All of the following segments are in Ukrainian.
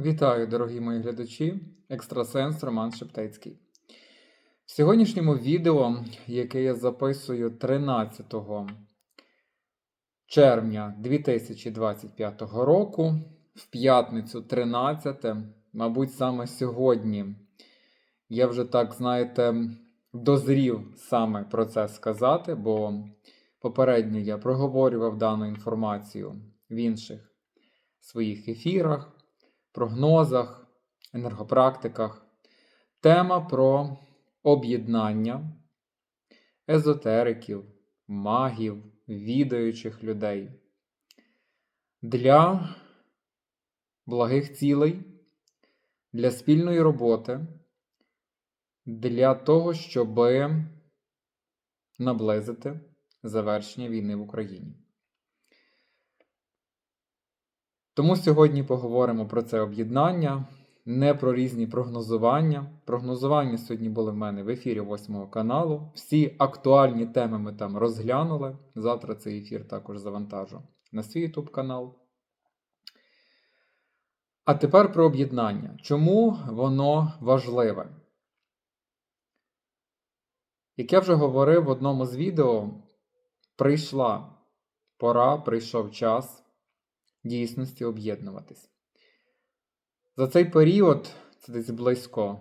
Вітаю, дорогі мої глядачі, екстрасенс Роман Шептецький. В сьогоднішньому відео, яке я записую 13 червня 2025 року, в п'ятницю 13, мабуть, саме сьогодні, я вже так, знаєте, дозрів саме про це сказати, бо попередньо я проговорював дану інформацію в інших своїх ефірах прогнозах, енергопрактиках. Тема про об'єднання езотериків, магів, відаючих людей для благих цілей, для спільної роботи, для того, щоб наблизити завершення війни в Україні. Тому сьогодні поговоримо про це об'єднання, не про різні прогнозування. Прогнозування сьогодні були в мене в ефірі 8 каналу. Всі актуальні теми ми там розглянули. Завтра цей ефір також завантажу на свій YouTube канал. А тепер про об'єднання. Чому воно важливе? Як я вже говорив в одному з відео, прийшла пора, прийшов час дійсності об'єднуватись. За цей період, це десь близько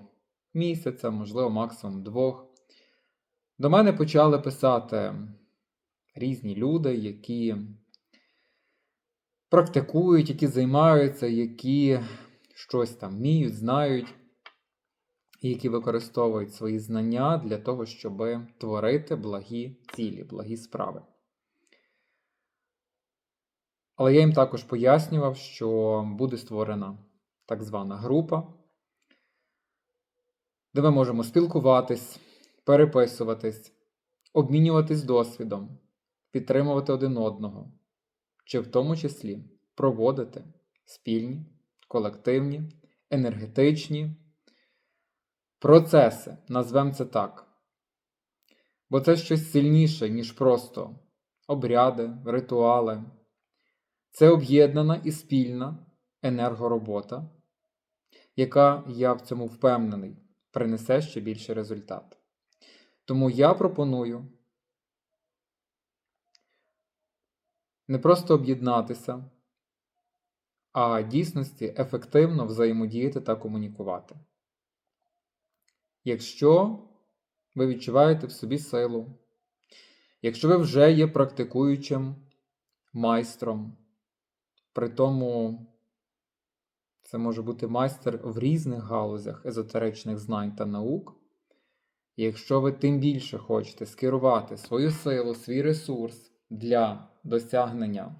місяця, можливо, максимум двох, до мене почали писати різні люди, які практикують, які займаються, які щось там вміють, знають, і які використовують свої знання для того, щоб творити благі цілі, благі справи. Але я їм також пояснював, що буде створена так звана група, де ми можемо спілкуватись, переписуватись, обмінюватись досвідом, підтримувати один одного, чи в тому числі проводити спільні, колективні, енергетичні процеси, назвемо це так. Бо це щось сильніше, ніж просто обряди, ритуали. Це об'єднана і спільна енергоробота, яка, я в цьому впевнений, принесе ще більше результат. Тому я пропоную не просто об'єднатися, а дійсності ефективно взаємодіяти та комунікувати. Якщо ви відчуваєте в собі силу, якщо ви вже є практикуючим майстром, при тому це може бути майстер в різних галузях езотеричних знань та наук. І якщо ви тим більше хочете скерувати свою силу, свій ресурс для досягнення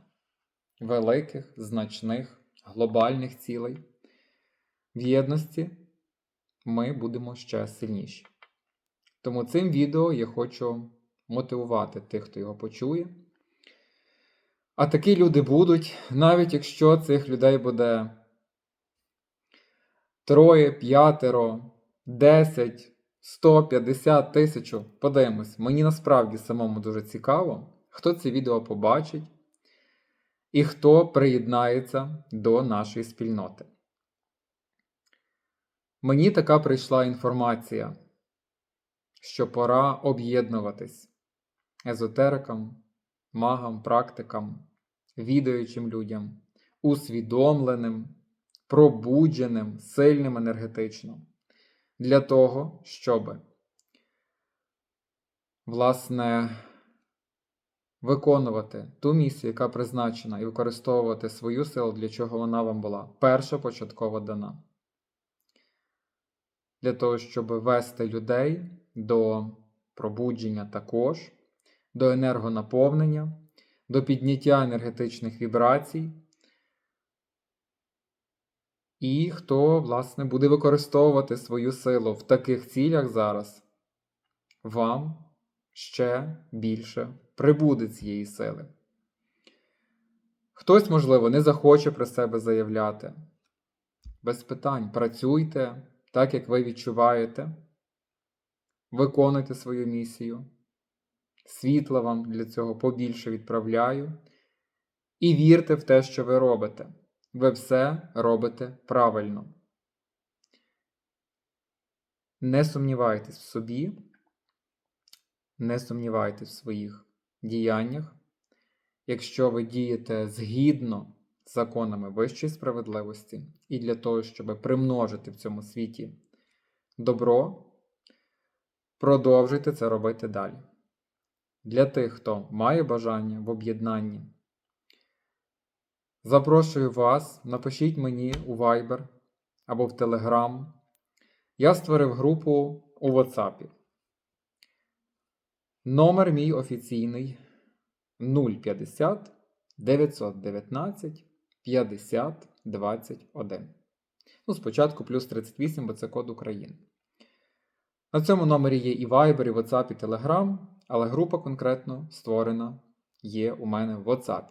великих, значних, глобальних цілей, в єдності ми будемо ще сильніші. Тому цим відео я хочу мотивувати тих, хто його почує. А такі люди будуть, навіть якщо цих людей буде троє, п'ятеро, десять, сто, п'ятдесят тисячу. Подивимось, мені насправді самому дуже цікаво, хто це відео побачить і хто приєднається до нашої спільноти. Мені така прийшла інформація, що пора об'єднуватись езотерикам, магам, практикам відаючим людям, усвідомленим, пробудженим, сильним енергетично. Для того, щоб, власне, виконувати ту місію, яка призначена, і використовувати свою силу, для чого вона вам була перша початкова дана. Для того, щоб вести людей до пробудження також, до енергонаповнення до підняття енергетичних вібрацій. І хто, власне, буде використовувати свою силу в таких цілях зараз, вам ще більше прибуде цієї сили. Хтось, можливо, не захоче про себе заявляти. Без питань. Працюйте так, як ви відчуваєте. Виконуйте свою місію. Світла вам для цього побільше відправляю. І вірте в те, що ви робите. ви все робите правильно. Не сумнівайтесь в собі, не сумнівайтесь в своїх діяннях. Якщо ви дієте згідно з законами вищої справедливості і для того, щоб примножити в цьому світі добро, продовжуйте це робити далі. Для тих, хто має бажання в об'єднанні, запрошую вас, напишіть мені у Viber або в Telegram. Я створив групу у WhatsApp. Номер мій офіційний 050 919 50 21. Ну, спочатку плюс 38, бо це код України. На цьому номері є і Viber, і WhatsApp, і Telegram, але група конкретно створена є у мене в WhatsApp.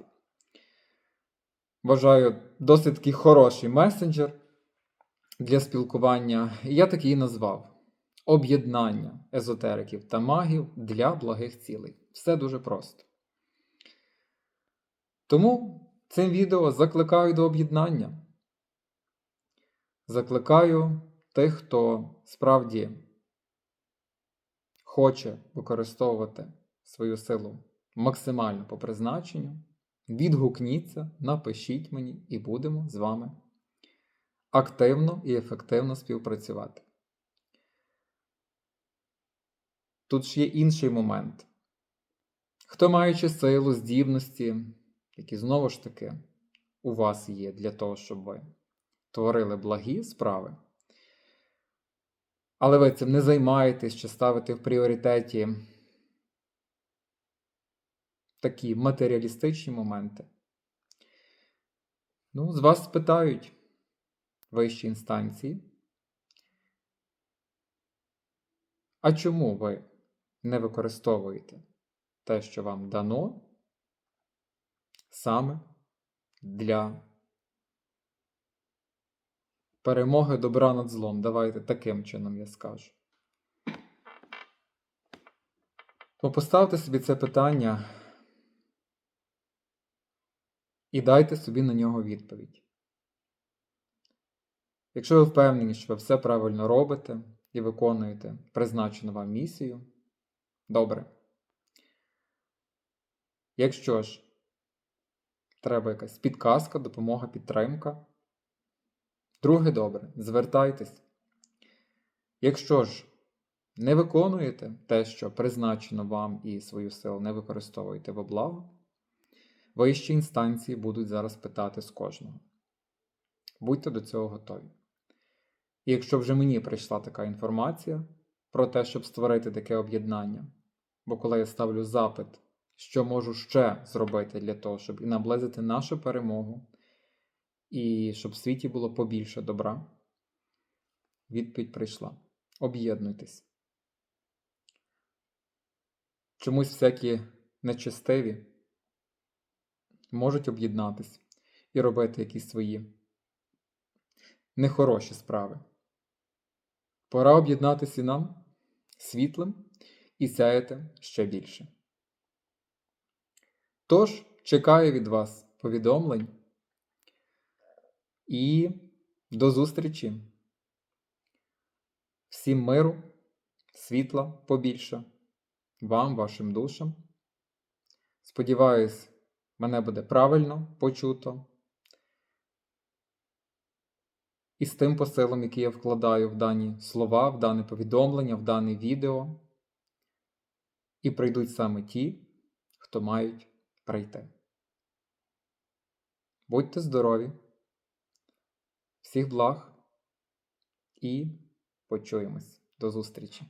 Бажаю досить такий хороший месенджер для спілкування. І я так її назвав: Об'єднання езотериків та магів для благих цілей. Все дуже просто. Тому цим відео закликаю до об'єднання. Закликаю тих, хто справді хоче використовувати свою силу максимально по призначенню. Відгукніться, напишіть мені і будемо з вами активно і ефективно співпрацювати. Тут ж є інший момент. Хто маючи силу, здібності, які знову ж таки у вас є для того, щоб ви творили благі справи, але ви цим не займаєтесь чи ставите в пріоритеті такі матеріалістичні моменти. Ну, з вас спитають вищі інстанції. А чому ви не використовуєте те, що вам дано, саме для перемоги добра над злом? Давайте таким чином я скажу. То поставте собі це питання і дайте собі на нього відповідь. Якщо ви впевнені, що ви все правильно робите і виконуєте призначену вам місію, добре. Якщо ж треба якась підказка, допомога, підтримка, друге добре, звертайтесь. Якщо ж не виконуєте те, що призначено вам і свою силу не використовуєте во благо, вищі інстанції будуть зараз питати з кожного. Будьте до цього готові. І якщо вже мені прийшла така інформація про те, щоб створити таке об'єднання, бо коли я ставлю запит, що можу ще зробити для того, щоб і наблизити нашу перемогу, і щоб в світі було побільше добра, відповідь прийшла. Об'єднуйтесь. Чомусь всякі нечестиві можуть об'єднатись і робити якісь свої нехороші справи. Пора об'єднатися нам світлим і сяяти ще більше. Тож, чекаю від вас повідомлень і до зустрічі. Всім миру, світла побільше, вам, вашим душам. Сподіваюсь, мене буде правильно почуто. І з тим посилом, який я вкладаю в дані слова, в дане повідомлення, в дане відео. І прийдуть саме ті, хто мають прийти. Будьте здорові, всіх благ і почуємось. До зустрічі!